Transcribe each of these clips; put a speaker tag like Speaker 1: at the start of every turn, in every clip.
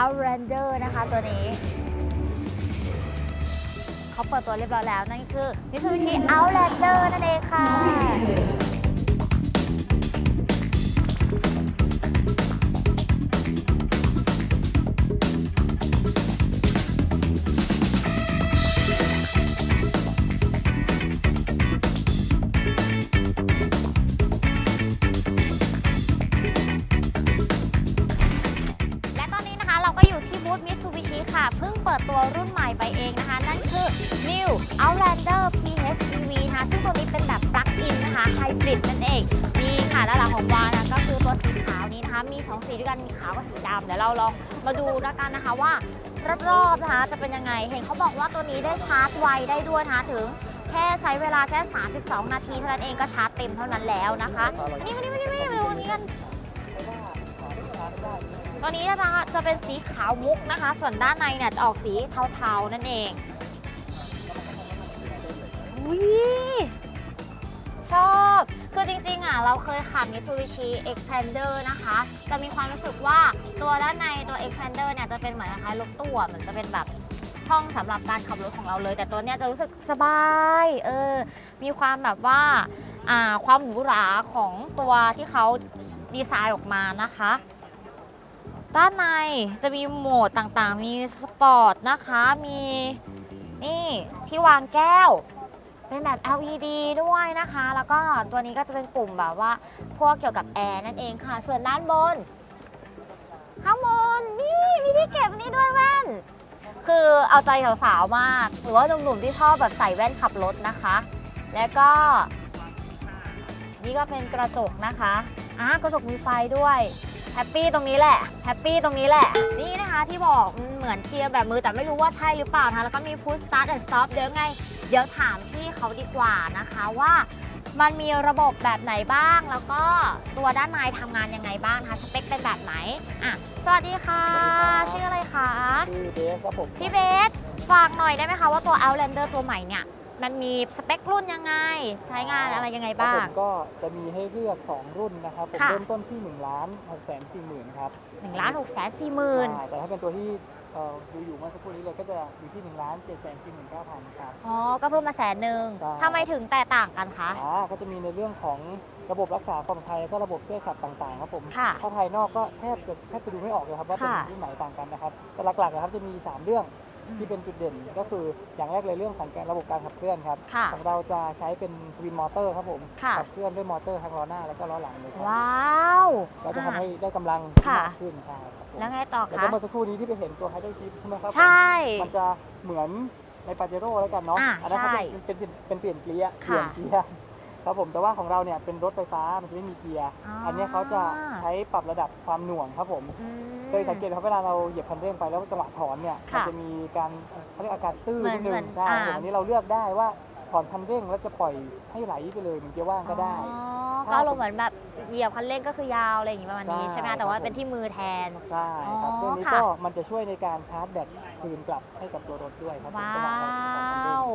Speaker 1: Outlander นะคะตัวนี้เขาเปิดตัวเรียบร้อยแล้ว นั่นก็คือ Mitsubishi Outlander นั่นเองค่ะและ สีด้วยกันมีขาวกับสีดำเดี๋ยวเราลองมาดูแล้วกันนะคะว่ารอบๆนะคะจะเป็นยังไง เห็นเขาบอกว่าตัวนี้ได้ชาร์จไวได้ด้วยนะคะถึงแค่ใช้เวลาแค่ 32 นาทีเท่านั้นเองก็ชาร์จเต็มเท่านั้นแล้วนะคะอันนี้มานี่มานี่มานี่มาดูอันนี้กันตัวนี้นะคะจะเป็นสีขาวมุกนะคะ ส่วนด้านในเนี่ยจะออกสีเทาๆนั่นเองอุ้ยชอบ คือจริงๆอะเราเคยขับ Mitsubishi Xpander นะคะ จะมีความรู้สึกว่าตัวด้านในตัว Xpander เนี่ยจะเป็นเหมือนคล้ายๆรถตู้อะเหมือนจะเป็นแบบห้องสำหรับการขับรถของเราเลย แต่ตัวเนี้ยจะรู้สึกสบายเออมีความแบบว่าอ่าความหรูหราของตัวที่เขาดีไซน์ออกมานะคะ ด้านในจะมีโหมดต่างๆ มีสปอร์ตนะคะมีนี่ที่วางแก้ว เป็นแบบ LED ด้วยนะคะ แล้วก็ตัวนี้ก็จะเป็นปุ่มแบบว่าพวกเกี่ยวกับแอร์นั่นเองค่ะ ส่วนด้านบน ข้างบนนี่มีที่เก็บอันนี้ด้วยแว่น คือเอาใจสาวๆมาก หรือว่าหนุ่มๆที่ชอบแบบใส่แว่นขับรถนะคะ แล้วก็ นี่ก็เป็นกระจกนะคะอะกระจกมีไฟด้วย แฮปปี้ตรงนี้แหละแฮปปี้ตรงนี้แหละ นี่นะคะที่บอกมันเหมือนเกียร์แบบมือแต่ไม่รู้ว่าใช่หรือเปล่านะคะแล้วก็มี push start and stop เดี๋ยวไง เดี๋ยวถามพี่เขาดีกว่านะคะว่ามันมีระบบแบบไหนบ้าง แล้วก็ตัวด้านในทำงานยังไงบ้างนะคะสเปคเป็นแบบไหนอะสวัสดีค่ะชื่ออะไรคะ
Speaker 2: ชื่อเบสครับผม
Speaker 1: พี่เบสฝากหน่อยได้ไหมคะว่าตัว Outlander ตัวใหม่เนี่ย มันมีสเปครุ่นยังไง ใช้งานอะไรยังไงบ้า
Speaker 2: ผ
Speaker 1: ง
Speaker 2: มก็จะมีให้เลือก 2 รุ่นนะครับผม
Speaker 1: ค่ะ
Speaker 2: เริ่มต้นที่1ล้าน6แสน4หมื่นครับ
Speaker 1: 1ล้าน6แสน4หมื่น
Speaker 2: ใช่แต่ถ้าเป็นตัวที่เอ่อดูอยู่เมื่อสักครู่นี้เลยก็จะอยู่ที่1ล้าน7แสน4หมื่น9พันครับ
Speaker 1: อ๋อ ก็เพิ่มมาแสนหนึ่ง
Speaker 2: ใช่
Speaker 1: ทำไมถึงแตกต่างกันคะ
Speaker 2: อ่าก็จะมีในเรื่องของระบบรักษาความปลอดภัยแล้วก็ระบบช่วยขับต่างๆครับผม
Speaker 1: ค่ะ
Speaker 2: ถ้าภายนอกก็แทบจะแทบจะดูไม่ออกเลยครับว่าเป็น
Speaker 1: ค่ะ
Speaker 2: ที่ไหนต่างกันนะครับแต่หลักๆนะครับจะมี 3 เรื่อง ที่เป็นจุดเด่นก็คืออย่างแรกเลยเรื่องของการระบบการขับเคลื่อนครับ
Speaker 1: ค่ะ
Speaker 2: ของเราจะใช้เป็นวินมอเตอร์ครับผม
Speaker 1: ค่ะ
Speaker 2: ขับเคลื่อนด้วยมอเตอร์ทั้งล้อหน้าแล้วก็ล้อหลังเลยครับ
Speaker 1: ว้าว
Speaker 2: เราจะทำให้
Speaker 1: อ่
Speaker 2: ได้กำลัง
Speaker 1: ค่ะ
Speaker 2: มากขึ้นใช่ครับผม
Speaker 1: แล้วไงต่อ
Speaker 2: แล้ว
Speaker 1: คะ
Speaker 2: ก็เมื่อสักครู่นี้ที่ไปเห็นตัวไฮไดชิพใช่ไหมครับผม
Speaker 1: ใช่
Speaker 2: มันจะเหมือนในปาเจโร่แล้วกันเนาะ
Speaker 1: อ่า
Speaker 2: อันั้นเขา
Speaker 1: ใช่
Speaker 2: เป็นเป็นเป็นเปลี่ยนเกียร์เป
Speaker 1: ค่ะ
Speaker 2: ลี่ยนเกียร์ ครับผมแต่ว่าของเราเนี่ยเป็นรถไฟฟ้ามันจะไม่มีเกียร์
Speaker 1: อ๋ออั
Speaker 2: อันเนี้ยเขาจะใช้ปรับระดับความหน่วงครับผม
Speaker 1: อืม
Speaker 2: เคยสังเกตไหมครับเวลาเราเหยียบคันเร่งไปแล้วจังหวะถอนเนี่ยมัน
Speaker 1: ค่ะ
Speaker 2: จะมีการเขาเรียกอาการตื้อ
Speaker 1: เหมือน
Speaker 2: นิดนึ
Speaker 1: เหมืองน
Speaker 2: ใช่
Speaker 1: อ่า
Speaker 2: ผมอันนี้เราเลือกได้ว่าถอนคันเร่งแล้วจะปล่อยให้ไหลไปเลยเหมือนเกียร์ว่างก็ได้
Speaker 1: อ๋อ
Speaker 2: ถ้า
Speaker 1: ก็ลงเหมือนแบบเหยียบคันเร่งก็คือยาวอะไรอย่างงี้ประมาณนี้
Speaker 2: ใช่
Speaker 1: ใช่ไหมคะแต่ว่า
Speaker 2: ครับผม
Speaker 1: เป็นที่มือแทน
Speaker 2: ใช่ครับ
Speaker 1: อ๋อ
Speaker 2: ซึ่งนี้
Speaker 1: ค่ะ
Speaker 2: ก็มันจะช่วยในการชาร์จแบต คืนกลับให้กับตัวรถด้วยครับผม
Speaker 1: ว้า
Speaker 2: จังหวะเราถอนคันเร่ง
Speaker 1: ว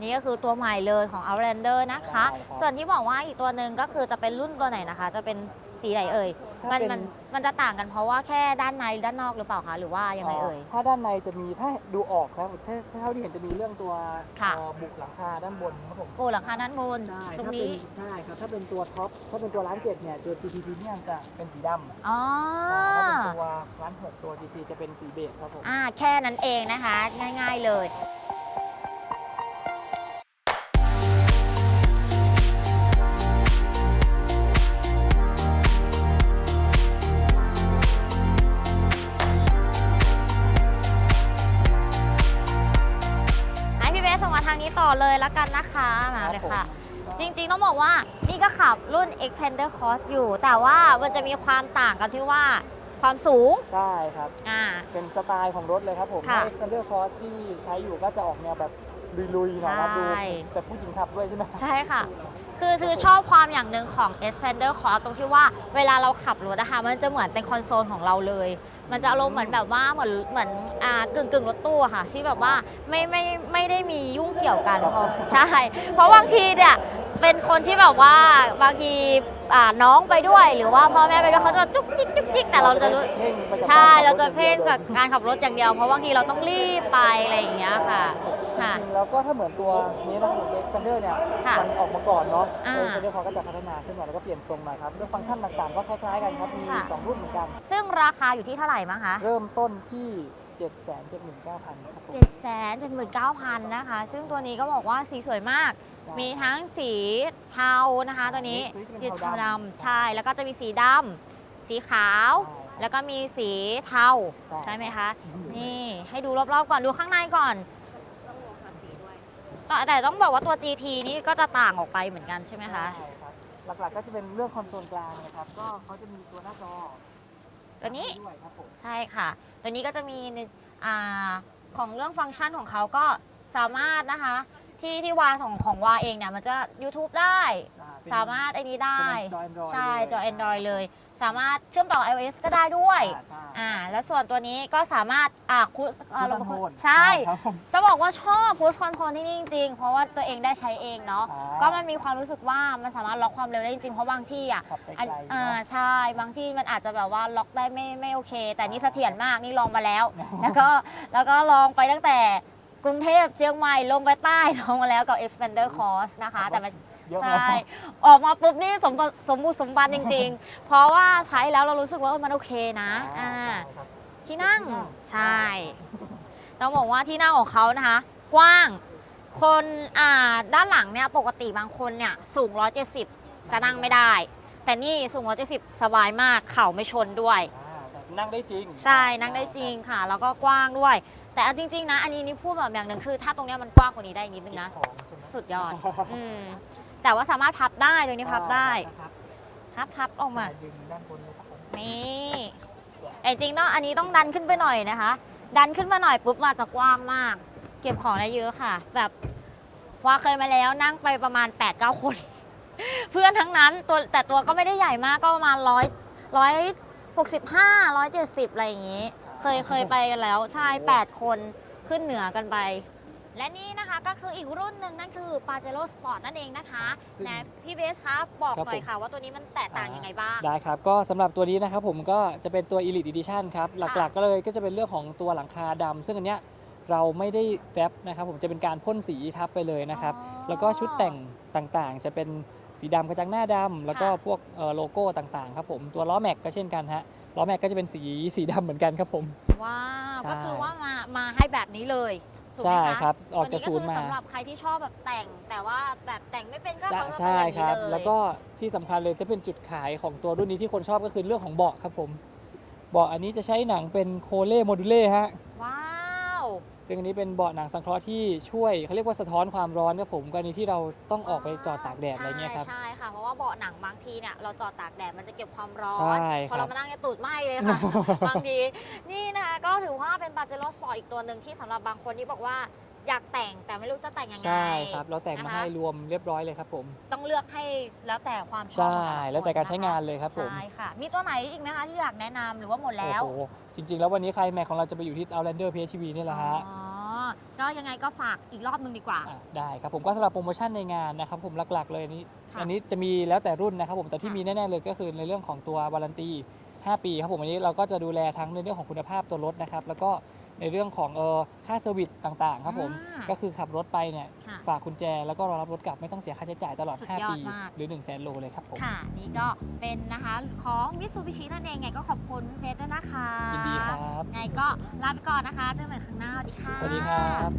Speaker 1: นี่ก็คือตัวใหม่เลยของ Outlander นะคะ
Speaker 2: ใช่ครับ
Speaker 1: ส่วนที่บอกว่าอีกตัวหนึ่งก็คือจะเป็นรุ่นตัวไหนนะคะ จะเป็นสีไหนเอ่ย
Speaker 2: ถ้า
Speaker 1: มัน
Speaker 2: เป็น
Speaker 1: มันมันจะต่างกันเพราะว่าแค่ด้านในด้านนอกหรือเปล่าคะหรือว่ายังไงเอ่ย
Speaker 2: ถ้าด้านในจะมีถ้าดูออกครับถ้าถ้าเท่าที่เห็นจะมีเรื่องตัว
Speaker 1: ค่ะ
Speaker 2: เอ่อบุกหลังคาด้านบนครับผม
Speaker 1: โอ้หลังคาด้านบน
Speaker 2: ใช่
Speaker 1: ตรง
Speaker 2: ถ้าเป็น
Speaker 1: นี้
Speaker 2: ใช่ครับถ้าเป็นตัวท็อปถ้าเป็นตัวร้านเจ็ดเนี่ยตัว GT พรีเมียมจะเป็นสีดำ
Speaker 1: อ๋อ
Speaker 2: ถ้าเป็นตัวร้านหกตัว GT จะเป็นสีเบจครับผม
Speaker 1: อ่าแค่นั้นเองนะคะ ง่าย ๆเลย มาทางนี้ต่อเลยแล้วกันนะคะมาเลยค่ะ จริงๆต้องบอกว่านี่ก็ขับรุ่น Xpander Cross อยู่ แต่ว่ามันจะมีความต่างกันที่ว่าความสูง
Speaker 2: ใช่ครับ
Speaker 1: อ่า
Speaker 2: เป็นสไตล์ของรถเลยครับผม
Speaker 1: ค่ะ
Speaker 2: ถ้า Expander Cross ที่ใช้อยู่ก็จะออกแนวแบบลุยๆหน่อยครับดู
Speaker 1: ใช่
Speaker 2: แต่ผู้หญิงขับด้วยใช่ไหม
Speaker 1: ใช่ค่ะ คือคือชอบความอย่างหนึ่งของ Xpander Cross ตรงที่ว่าเวลาเราขับรถนะคะมันจะเหมือนเป็นคอนโซลของเราเลย มันจะอารมณ์เหมือนแบบว่าเหมือนเหมือนอ่ากึ่งกึ่งรถตู้อะค่ะ ที่แบบว่าไม่ไม่ไม่ได้มียุ่งเกี่ยวกันเพราะใช่ เพราะบางทีเนี่ยเป็นคนที่แบบว่าบางทีอ่าน้องไปด้วย หรือว่าพ่อแม่ไปด้วยเขาจะจุกจิกจุกจิกแต่เราจะรู้
Speaker 2: เพ่งไปกับ
Speaker 1: ใช่
Speaker 2: กขับ
Speaker 1: เราจะ
Speaker 2: ถ
Speaker 1: เพ่ง
Speaker 2: อย่
Speaker 1: กับ
Speaker 2: ดียว
Speaker 1: การขับรถอย่างเดียว เพราะบางทีเราต้องรีบไปอะไรอย่างเงี้ยค่ะ
Speaker 2: จ
Speaker 1: ค่ะ
Speaker 2: ริงๆแล้วก็ถ้าเหมือนตัวนี้นะครับผม Expander เนี่ย
Speaker 1: ค่ะ
Speaker 2: มันออกมาก่อนเนาะ
Speaker 1: อ่า
Speaker 2: Expander เขาก็จะพัฒนาขึ้นมาแล้วก็เปลี่ยนทรงหน่อยครับเรื่องฟังก์ชันต่างๆ ก็คล้ายๆกันครับมี
Speaker 1: ค่ะ
Speaker 2: สองรุ่นเหมือนกัน
Speaker 1: ซึ่งราคาอยู่ที่เท่าไหร่มั้งคะ
Speaker 2: เริ่มต้นที่ 7 7 9 0 0 0ครับผม
Speaker 1: 7 7 9 0 0 0 นะคะ ซึ่งตัวนี้ก็บอกว่าสีสวยมาก
Speaker 2: ใช่
Speaker 1: มีทั้งสีเทานะคะ ตัวนี้
Speaker 2: ตัวนี้
Speaker 1: สี
Speaker 2: เป็น
Speaker 1: เทา
Speaker 2: เทา
Speaker 1: ดำ
Speaker 2: ดำ
Speaker 1: ใช่ แล้วก็จะมีสีดำ สีขาว
Speaker 2: ใช่
Speaker 1: แล้วก็มีสีเทา
Speaker 2: ใช่
Speaker 1: ใช่ไหมคะ
Speaker 2: อืม
Speaker 1: นี่ให้ดูรอบๆก่อน ดูข้างในก่อน แต่แต่ต้องบอกว่าตัว GT นี่ก็จะต่างออกไปเหมือนกันใช่ไหมคะ
Speaker 2: ใช่ครับหลักๆก็จะเป็นเรื่องคอนโซลกลางนะครับ ก็เขาจะมีตัวหน้าจอ
Speaker 1: ตัวนี้
Speaker 2: ด้วยครับผม
Speaker 1: ใช่ค่ะ ตัวนี้ก็จะมีในอ่าของเรื่องฟังก์ชันของเขาก็สามารถนะคะ ที่ที่วาของของวาเองเนี่ยมันจะ YouTube ได้
Speaker 2: อ่เป็น
Speaker 1: สามารถไอ้นี้ได้
Speaker 2: เป็นจอ Android
Speaker 1: ใช่
Speaker 2: เลย
Speaker 1: จอ Android เลย สามารถเชื่อมต่อ iOS ก็ได้ด้วย
Speaker 2: อ่าใช่
Speaker 1: อ่าแล้วส่วนตัวนี้ก็สามารถอ่าคุอ่า
Speaker 2: ค
Speaker 1: ระ
Speaker 2: อน
Speaker 1: บบ
Speaker 2: โทรล
Speaker 1: ใช่
Speaker 2: ครับผม
Speaker 1: จะบอกว่าชอบพุชคอนโทรลที่นี่จริงๆ เพราะว่าตัวเองได้ใช้เองเนาะ
Speaker 2: อ่า
Speaker 1: ก็มันมีความรู้สึกว่ามันสามารถล็อกความเร็วได้จริงๆ เพราะบางที่อะ
Speaker 2: ขับไกล
Speaker 1: อัน
Speaker 2: ๆ
Speaker 1: อ่า
Speaker 2: เนาะ
Speaker 1: ใช่ บางที่มันอาจจะแบบว่าล็อกได้ไม่ไม่โอเค แต่นี่เสถียรมาก นี่ลองมาแล้ว แล้วก็แล้วก็ลองไปตั้งแต่กรุงเทพเชียงใหม่ลงไปใต้ลงมาแล้วกับ Expander Cross นะคะ แต่มัน
Speaker 2: เยอะ
Speaker 1: ใช่
Speaker 2: มาก
Speaker 1: ออกมาปุ๊บนี่สมบูรณ์สมบูรณ์สมบันจริง ๆ เพราะว่าใช้แล้วเรารู้สึกว่าเออมันโอเคนะอ่า
Speaker 2: ใช่ครับ
Speaker 1: ที่นั่ง
Speaker 2: ที่นั่ง
Speaker 1: ใช่ต้องบอกว่าที่นั่งของเขานะคะ กว้าง คนอ่าด้านหลังเนี่ยปกติบางคนเนี่ยสูง 170 จะนั่งไม่ได้ แต่นี่สูง 170 สบายมากเข่าไม่ชนด้วย
Speaker 2: อ่าใช่นั่งได้จริง
Speaker 1: ใช่นั่งได้จริงค่ะ แล้วก็กว้างด้วย แต่เอาจริง ๆ นะ อันนี้นี่พูดแบบอย่างหนึ่งคือ ถ้าตรงเนี้ยมันกว้างกว่านี้ได้อีกนิดนึงนะ
Speaker 2: ของใช่ไหม
Speaker 1: สุดยอดอืม แต่ว่าสามารถพับได้ตรงนี้พับได้
Speaker 2: นะครับ
Speaker 1: พับพับออกมา
Speaker 2: ใช่ดึงด้านบนเลยครับผม
Speaker 1: นี่แต่จริงๆต้องอันนี้ต้องดันขึ้นไปหน่อยนะคะ ดันขึ้นมาหน่อยปุ๊บมาจะกว้างมาก เก็บของได้เยอะค่ะ แบบว่าเคยมาแล้วนั่งไปประมาณ8-9คน เพื่อนทั้งนั้นตัวแต่ตัวก็ไม่ได้ใหญ่มากก็ประมาณร้อยร้อยหกสิบห้าร้อยเจ็ดสิบอะไรอย่างนี้ เคยเคยไปกันแล้วใช่8คนขึ้นเหนือกันไป และนี่นะคะก็คืออีกรุ่นหนึ่งนั่นคือ Pajero Sport นั่นเองนะคะ
Speaker 2: ซึ่ง
Speaker 1: นะพี่เบสคะบอก
Speaker 2: ครับ
Speaker 1: หน่อย
Speaker 2: ผม
Speaker 1: ค่ะว่าตัวนี้มันแตกต่างยังไงบ้าง
Speaker 2: ได้ครับ ก็สำหรับตัวนี้นะครับผมก็จะเป็นตัว Elite Edition ครับ หลักๆก็เลยก็จะเป็นเรื่องของตัวหลังคาดำซึ่งอันเนี้ยเราไม่ได้แรปนะครับผมจะเป็นการพ่นสีทับไปเลยนะครับ
Speaker 1: อ๋อ
Speaker 2: แล้วก็ชุดแต่งต่างๆ จะเป็นสีดำกระจังหน้าดำแล้วก็
Speaker 1: ค่ะ
Speaker 2: พวกเอ่อโลโก้ต่างๆครับผมตัวล้อแม็กก็เช่นกันฮะล้อแม็กก็จะเป็นสีสีดำเหมือนกันครับผม
Speaker 1: ว้าว
Speaker 2: ใช่
Speaker 1: ก็คือว่ามามาให้แบบนี้เลย ถูกไหม
Speaker 2: ใช่
Speaker 1: คะ
Speaker 2: ครับออกจาก
Speaker 1: ตัว
Speaker 2: ศูนย์มา
Speaker 1: ก็คือสำหรับใครที่ชอบแบบแต่ง แต่ว่าแบบแต่งไม่เป็นก็
Speaker 2: ใช่
Speaker 1: เขาก็
Speaker 2: ใช่
Speaker 1: เป็น
Speaker 2: ค
Speaker 1: แบบ
Speaker 2: รับ
Speaker 1: นี้เลย
Speaker 2: แล้วก็ที่สำคัญเลยจะเป็นจุดขายของตัวรุ่นนี้ที่คนชอบก็คือเรื่องของเบาะครับผม เบาะอันนี้จะใช้หนังเป็นโคเล่โมดูเล่ฮะ
Speaker 1: ว้าว
Speaker 2: ซึ่งอันนี้เป็นเบาะหนังสังเคราะห์ที่ช่วยเขาเรียกว่าสะท้อนความร้อนครับผมกรณีที่เราต้องออกไปจอดตากแดดอะไรเงี้ยครับ
Speaker 1: ใช่ใช่ค่ะเพราะว่าเบาะหนังบางทีเนี่ยเราจอดตากแดดมันจะเก็บความร้อน
Speaker 2: ใช่
Speaker 1: พอเรา
Speaker 2: ครับ
Speaker 1: มานั่งเนี่ยตูดไหม้เลยค่ะ บางทีนี่นะคะก็ ถือว่าเป็น b a เ e โ o สปอร์ตอีกตัวหนึ่งที่สำหรับบางคนที่บอกว่าอยากแต่งแต่ไม่รู้จะแต่งยังไง
Speaker 2: ใช่ครับ เราแต่งมา
Speaker 1: นะคะ
Speaker 2: ให้รวมเรียบร้อยเลยครับผม
Speaker 1: ต้องเลือกให้แล้วแต่ความชอบ
Speaker 2: ใช่
Speaker 1: ของ
Speaker 2: แล้วแต่การใช้
Speaker 1: คนนะคะ
Speaker 2: งานเลยครับผม
Speaker 1: ใช่ค่ะ มีตัวไหนอีกไหมคะที่อยากแนะนำหรือว่าหมดแล้ว
Speaker 2: โอ้โห จริง ๆ แล้ววันนี้ใครแม็กของเราจะไปอยู่ที่ Outlander PHEV นี่แหละฮะ
Speaker 1: อ๋อ ก็ยังไงก็ฝากอีกรอบหนึงดีกว่า
Speaker 2: อะได้ครับผมก็สำหรับโปรโมชั่นในงานนะครับผมหลักๆเลยอันนี้
Speaker 1: ค่ะ
Speaker 2: อันนี้จะมีแล้วแต่รุ่นนะครับผมแต่ที่
Speaker 1: ค่ะ
Speaker 2: มีแน่ๆเลยก็คือในเรื่องของตัววารันตี 5 ปีครับผมอันนี้เราก็จะดูแลทั้งในเรื่องของคุณภาพตัวรถนะครับแล้วก็ในเรื่องของเออค่าเซอร์วิสต่างๆครับผม
Speaker 1: อ่า
Speaker 2: ก็คือขับรถไปเนี่ย
Speaker 1: ค่ะ
Speaker 2: ฝากกุญแจ แล้วก็รอรับรถกลับไม่ต้องเสียค่าใช้จ่ายตลอด
Speaker 1: สุดยอด
Speaker 2: 5 ปี
Speaker 1: มาก
Speaker 2: หรือ 1 0 0 0 0แสนโลเลยครับผม
Speaker 1: ค่ะ นี่ก็เป็นนะคะของมิ t ซูบิชินั่นเองไงก็ขอบคุณเฟสด้วยนะคะ
Speaker 2: ยินดีครับ
Speaker 1: ไงก็ลาไปก่อนนะคะเจอกันใหม่ครั้งหน้าสวัสดีค่ะ
Speaker 2: สวัสดีครับ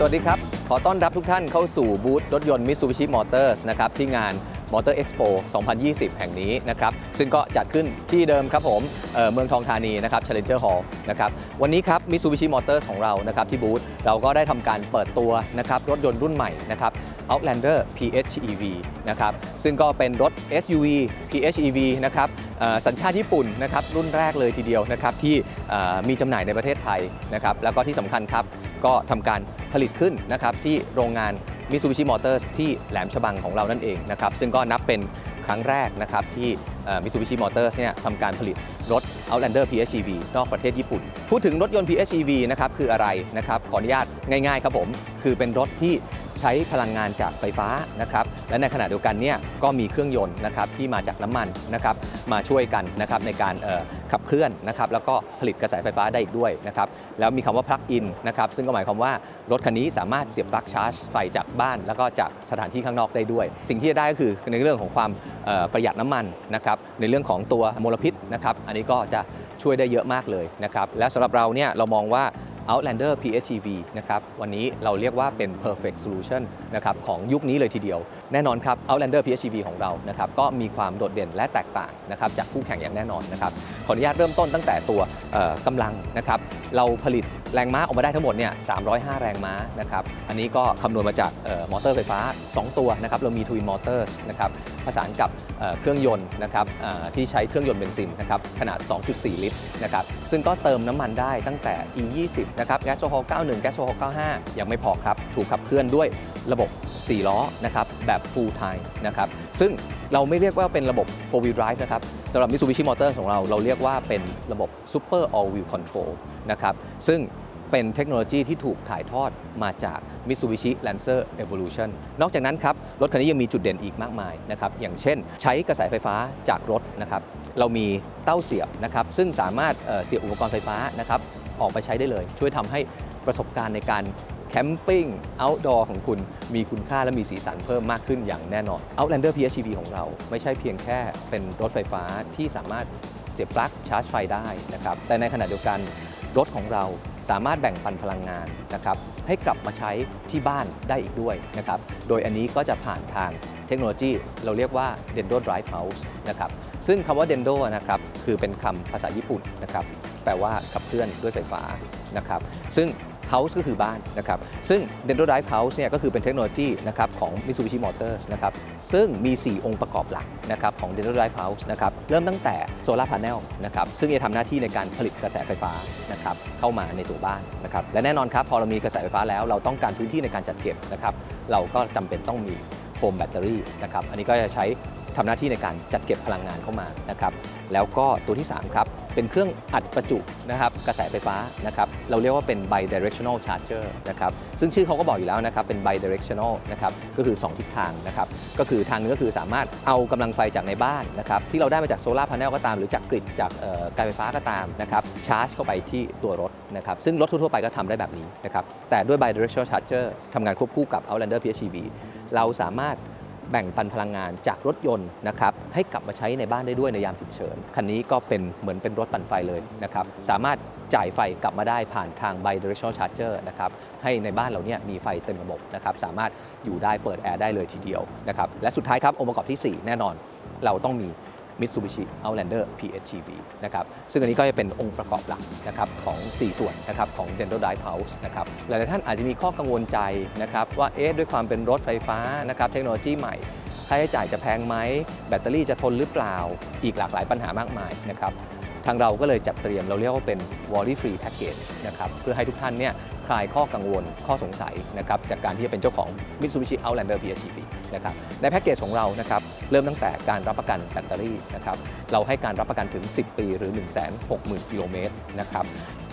Speaker 3: สวัสดีครับ ขอต้อนรับทุกท่านเข้าสู่บูธรถยนต์ Mitsubishi Motors นะครับที่งาน Motor Expo 2020 แห่งนี้นะครับซึ่งก็จัดขึ้นที่เดิมครับผมเเมืองทองธานีนะครับ Challenger Hall นะครับวันนี้ครับ Mitsubishi Motors ของเรานะครับที่บูธเราก็ได้ทำการเปิดตัวนะครับรถยนต์รุ่นใหม่นะครับ Outlander PHEV นะครับซึ่งก็เป็นรถ SUV PHEV นะครับสัญชาติญี่ปุ่นนะครับรุ่นแรกเลยทีเดียวนะครับที่มีจำหน่ายในประเทศไทยนะครับแล้วก็ที่สำคัญครับก็ทำการ ผลิตขึ้นนะครับที่โรงงานมิซูบิชิมอเตอร์ที่แหลมฉบังของเรานั่นเองนะครับซึ่งก็นับเป็นครั้งแรกนะครับที่มิซูบิชิมอเตอร์เนี่ยทำการผลิตรถ Outlander PHEV นอกประเทศญี่ปุ่น พูดถึงรถยนต์ PHEV นะครับคืออะไรนะครับขออนุญาตง่ายๆครับผม คือเป็นรถที่ ใช้พลังงานจากไฟฟ้านะครับและในขณะเดียวกันเนี่ยก็มีเครื่องยนต์นะครับที่มาจากน้ำมันนะครับมาช่วยกันนะครับในการขับเคลื่อนนะครับแล้วก็ผลิตกระแสไฟฟ้าได้อีกด้วยนะครับแล้วมีคำว่า plug in นะครับซึ่งก็หมายความว่ารถคันนี้สามารถเสียบปลั๊กชาร์จไฟจากบ้าน แล้วก็จากสถานที่ข้างนอกได้ด้วย สิ่งที่จะได้ก็คือในเรื่องของความประหยัดน้ำมันนะครับในเรื่องของตัวมลพิษนะครับอันนี้ก็จะช่วยได้เยอะมากเลยนะครับและสำหรับเราเนี่ยเรามองว่า Outlander PHEV นะครับวันนี้เราเรียกว่าเป็น perfect solution นะครับของยุคนี้เลยทีเดียว แน่นอนครับ Outlander PHEV ของเรานะครับก็มีความโดดเด่นและแตกต่างนะครับจากคู่แข่งอย่างแน่นอนนะครับขออนุญาตเริ่มต้นตั้งแต่ตัวกำลังนะครับเราผลิตแรงม้าออกมาได้ทั้งหมดเนี่ย 305 แรงม้านะครับ อันนี้ก็คำนวณมาจากออมอเตอร์ไฟฟ้า 2 ตัวนะครับ เรามี Twin Motors นะครับผสานกับเเครื่องยนต์นะครับที่ใช้เครื่องยนต์เบนซินนะครับขนาด 2.4 ลิตรนะครับ ซึ่งก็เติมน้ำมันได้ตั้งแต่ E20 นะครับแก๊สโซฮอล91 แก๊สโซฮอล95 ยังไม่พอครับ ถูกขับเคลื่อนด้วยระบบ 4 ล้อนะครับแบบ full time นะครับ ซึ่ง เราไม่เรียกว่าเป็นระบบ4 wheel drive นะครับสำหรับ Mitsubishi Motors ของเราเราเรียกว่าเป็นระบบ super all wheel control นะครับซึ่งเป็นเทคโนโลยีที่ถูกถ่ายทอดมาจาก Mitsubishi Lancer Evolution นอกจากนั้นครับ รถคันนี้ยังมีจุดเด่นอีกมากมายนะครับ อย่างเช่น ใช้กระแสไฟฟ้าจากรถนะครับ เรามีเต้าเสียบนะครับ ซึ่งสามารถเสียบอุปกรณ์ไฟฟ้านะครับ ออกไปใช้ได้เลย ช่วยทำให้ประสบการณ์ในการ แคมปิ้ง outdoor ของคุณมีคุณค่าและมีสีสันเพิ่มมากขึ้นอย่างแน่นอน Outlander PHEV ของเราไม่ใช่เพียงแค่เป็นรถไฟฟ้าที่สามารถเสียบปลั๊กชาร์จไฟได้นะครับ แต่ในขณะเดียวกันรถของเราสามารถแบ่งปันพลังงานนะครับให้กลับมาใช้ที่บ้านได้อีกด้วยนะครับ โดยอันนี้ก็จะผ่านทางเทคโนโลยีเราเรียกว่า Dendo Drive House นะครับซึ่งคำว่า Dendo นะครับคือเป็นคำภาษาญี่ปุ่นนะครับแปลว่าขับเคลื่อนด้วยไฟฟ้านะครับซึ่ง House ก็คือบ้านนะครับซึ่ง Dendro Drive House เนี่ยก็คือเป็นเทคโนโลยีนะครับของ Mitsubishi Motors นะครับซึ่งมี 4 องค์ประกอบหลักนะครับของ Dendro Drive House นะครับเริ่มตั้งแต่โซลาร์พา n e l นะครับซึ่งจะทำหน้าที่ในการผลิตกระแสไฟฟ้านะครับเข้ามาในตัวบ้านนะครับและแน่นอนครับพอเรามีกระแสไฟฟ้าแล้ว เราต้องการพื้นที่ในการจัดเก็บนะครับเราก็จำเป็นต้องมีโฟมแบตเตอรี่นะครับอันนี้ก็จะใช้ ทำหน้าที่ในการจัดเก็บพลังงานเข้ามานะครับแล้วก็ตัวที่ 3 ครับ เป็นเครื่องอัดประจุนะครับกระแสไฟฟ้านะครับเราเรียกว่าเป็น bidirectional charger นะครับซึ่งชื่อเขาก็บอกอยู่แล้วนะครับเป็น bidirectional นะครับก็คือ 2 ทิศทางนะครับก็คือทางนึงก็คือสามารถเอากำลังไฟจากในบ้านนะครับที่เราได้มาจากโซลาร์พา n e l ก็ตาม หรือจากกริดจากการไฟฟ้าก็ตามนะครับชาร์จเข้าไปที่ตัวรถนะครับซึ่งรถทั่วๆไปก็ทำได้แบบนี้นะครับแต่ด้วย bidirectional charger ทำงานควบคู่กับ Outlander PHEV เราสามารถ แบ่งปันพลังงานจากรถยนต์นะครับให้กลับมาใช้ในบ้านได้ด้วยในยามฉุกเฉิน คันนี้ก็เป็นเหมือนเป็นรถปั่นไฟเลยนะครับสามารถจ่ายไฟกลับมาได้ผ่านทาง bidirectional charger นะครับให้ในบ้านเราเนี่ยมีไฟเต็มระบบนะครับสามารถอยู่ได้เปิดแอร์ได้เลยทีเดียวนะครับและสุดท้ายครับองค์ประกอบทีสี่4 แน่นอน เราต้องมี Mitsubishi Outlander PHEV นะครับ ซึ่งอันนี้ก็จะเป็นองค์ประกอบหลักนะครับของ 4 ส่วนนะครับของ Dendro Drive House นะครับหลายๆท่านอาจจะมีข้อกังวลใจนะครับว่าเอ๊ะด้วยความเป็นรถไฟฟ้านะครับเทคโนโลยีใหม่ค่าใช้จ่ายจะแพงไหม แบตเตอรี่จะทนหรือเปล่า อีกหลากหลายปัญหามากมายนะครับทางเราก็เลยจัดเตรียมเราเรียกว่าเป็น worry free package นะครับเพื่อให้ทุกท่านเนี่ยคลายข้อกังวลข้อสงสัยนะครับจากการที่จะเป็นเจ้าของ Mitsubishi Outlander PHEV นะครับในแพ็กเกจของเรานะครับเริ่มตั้งแต่การรับประกันแบตเตอรี่นะครับเราให้การรับประกันถึง 10 ปีหรือ 160,000 กิโลเมตรนะครับ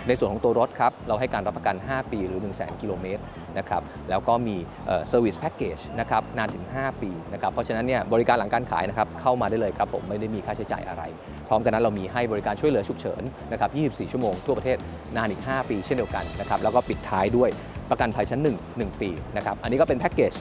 Speaker 3: ในส่วนของตัวรถครับเราให้การรับประกัน 5 ปีหรือ1 0 0 0 0 0 กิโลเมตรนะครับแล้วก็มีเซอร์วิสแพ็กเกจนะครับนานถึง 5 ปีนะครับเพราะฉะนั้นเนี่ยบริการหลังการขายนะครับเข้ามาได้เลยครับผมไม่ได้มีค่าใช้จ่ายอะไร พร้อมกันนั้นเรามีให้บริการช่วยเหลือฉุกเฉินนะครับ 24 ชั่วโมงทั่วประเทศนานอีก 5 ปีเช่นเดียวกันนะครับแล้วก็ปิดท้ายด้วยประกันภัยชั้น 1 1 ปีนะครับอันนี้ก็เป็นแพ็กเกจ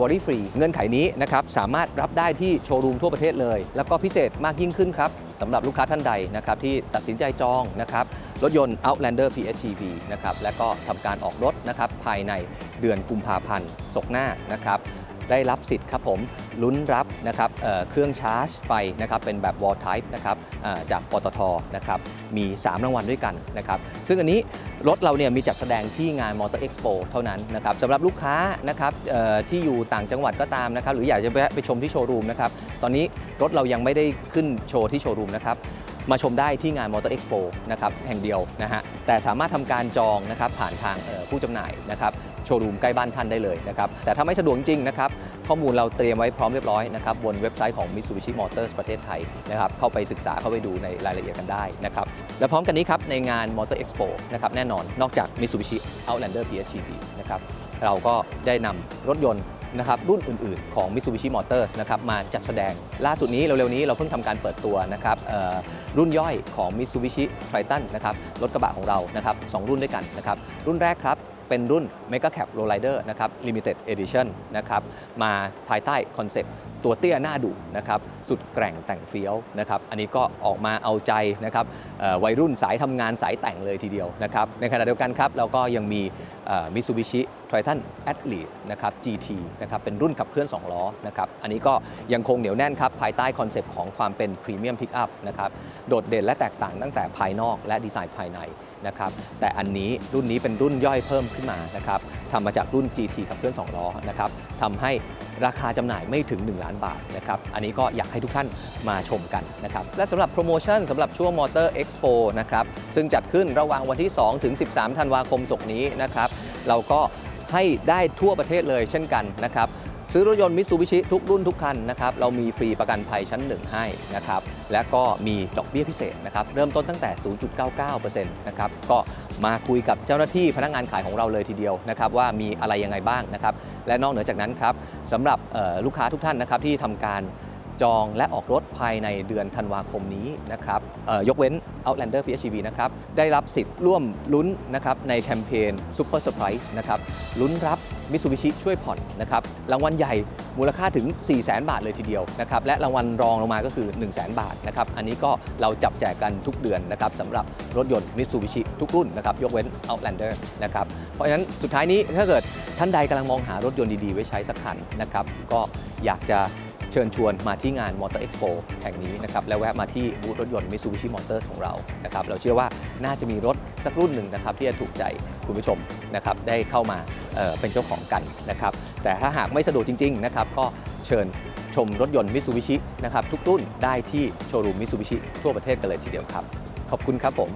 Speaker 3: วอรี่ฟรีเงื่อนไขนี้นะครับสามารถรับได้ที่โชว์รูมทั่วประเทศเลย แล้วก็พิเศษมากยิ่งขึ้นครับสำหรับลูกค้าท่านใดนะครับที่ตัดสินใจจองนะครับรถยนต์ Outlander PHEV นะครับและก็ทำการออกรถนะครับภายในเดือนกุมภาพันธ์ศกหน้านะครับ ได้รับสิทธิ์ครับผมลุ้นรับนะครับเเครื่องชาร์จไฟนะครับเป็นแบบ wall type นะครับจากปตทนะครับมี 3 รางวัลด้วยกันนะครับซึ่งอันนี้รถเราเนี่ยมีจัดแสดงที่งาน Motor Expo เท่านั้นนะครับสำหรับลูกค้านะครับที่อยู่ต่างจังหวัดก็ตามนะครับหรืออยากจะไปชมที่โชว์รูมนะครับตอนนี้รถเรายังไม่ได้ขึ้นโชว์ที่โชว์รูมนะครับมาชมได้ที่งาน Motor Expo นะครับแห่งเดียวนะฮะแต่สามารถทำการจองนะครับผ่านทางผู้จำหน่ายนะครับ โชว์รูมใกล้บ้านท่านได้เลยนะครับแต่ถ้าไม่สะดวกจริงนะครับข้อมูลเราเตรียมไว้พร้อมเรียบร้อยนะครับบนเว็บไซต์ของ Mitsubishi Motors ประเทศไทยนะครับเข้าไปศึกษาเข้าไปดูในรายละเอียดกันได้นะครับและพร้อมกันนี้ครับในงาน Motor Expo นะครับแน่นอนนอกจาก Mitsubishi Outlander PHEV นะครับเราก็ได้นำรถยนต์นะครับรุ่นอื่นๆ ของ Mitsubishi Motors นะครับมาจัดแสดงล่าสุดนี้เร็วๆนี้เราเพิ่งทำการเปิดตัวนะครับรุ่นย่อยของ Mitsubishi Triton นะครับรถกระบะของเรานะครับสองรุ่นด้วยกันนะครับรุ่นแรกครับ เป็นรุ่น Mega Cap Lowrider นะครับ Limited Edition นะครับมาภายใต้คอนเซปต์ตัวเตี้ยหน้าดุนะครับสุดแกร่งแต่งเฟี้ยวนะครับอันนี้ก็ออกมาเอาใจนะครับวัยรุ่นสายทำงานสายแต่งเลยทีเดียวนะครับในขณะเดียวกันครับเราก็ยังมีเอ่อ Mitsubishi Triton Athlete นะครับ GT นะครับเป็นรุ่นขับเคลื่อน 2 ล้อนะครับอันนี้ก็ยังคงเหนียวแน่นครับ ภายใต้คอนเซปต์ของความเป็น Premium Pickup นะครับโดดเด่นและแตกต่างตั้งแต่ภายนอกและดีไซน์ภายในนะครับแต่อันนี้รุ่นนี้เป็นรุ่นย่อยเพิ่มขึ้นมานะครับทำมาจากรุ่น GT ขับเคลื่อน 2 ล้อนะครับทำให้ราคาจำหน่ายไม่ถึง 1 ล้านบาทนะครับอันนี้ก็อยากให้ทุกท่านมาชมกันนะครับและสำหรับโปรโมชั่นสำหรับช่วง Motor Expo นะครับซึ่งจัดขึ้นระหว่างวันที่ 2 ถึง 13 ธันวาคมศกนี้นะครับเราก็ ให้ได้ทั่วประเทศเลยเช่นกันนะครับซื้อรถยนต์มิ t ซูบิชิทุกรุ่นทุกคันนะครับเรามีฟรีประกันภัยชั้น 1 ให้นะครับและก็มีดอกเบี้ยพิเศษนะครับเริ่มต้นตั้งแต่ 0.99%นะครับก็มาคุยกับเจ้าหน้าที่พนักงานขายของเราเลยทีเดียวนะครับว่ามีอะไรยังไงบ้างนะครับและนอกเหนือจากนั้นครับสำหรับลูกค้าทุกท่านนะครับที่ทำการ จองและออกรถภายในเดือนธันวาคมนี้นะครับยกเว้น Outlander PHEV นะครับได้รับสิทธิ์ร่วมลุ้นนะครับในแคมเปญ Super Surprise นะครับลุ้นรับมิ t ูบิชิช่วยผ่อนนะครับรางวัลใหญ่มูลค่าถึง 4 0 0 0 0 0 บาทเลยทีเดียวนะครับและรางวัลรองลงมาก็คือ 1 0 0 0 0 0 บาทนะครับอันนี้ก็เราจับแจกกันทุกเดือนนะครับสำหรับรถยนต์มิ t ูบิชิทุกรุ่นนะครับยกเว้น Outlander นะครับเพราะฉะนั้นสุดท้ายนี้ถ้าเกิดท่านใดกำลังมองหารถยนต์ดีๆ ไว้ใช้สักคันนะครับก็อยากจะ ชิญชวนมาที่งาน Motor Expo แห่งนี้นะครับและแวะมาที่บูธรถยนต์ Mitsubishi Motors ของเรานะครับเราเชื่อว่าน่าจะมีรถสักรุ่นหนึ่งนะครับที่จะถูกใจคุณผู้ชมนะครับได้เข้ามาเเป็นเจ้าของกันนะครับแต่ถ้าหากไม่สะดวกจริงๆนะครับก็เชิญชมรถยนต์ Mitsubishi นะครับทุกรุ่นได้ที่โชว์รูม Mitsubishi ทั่วประเทศกันเลยทีเดียวครับ ขอบคุณครับผม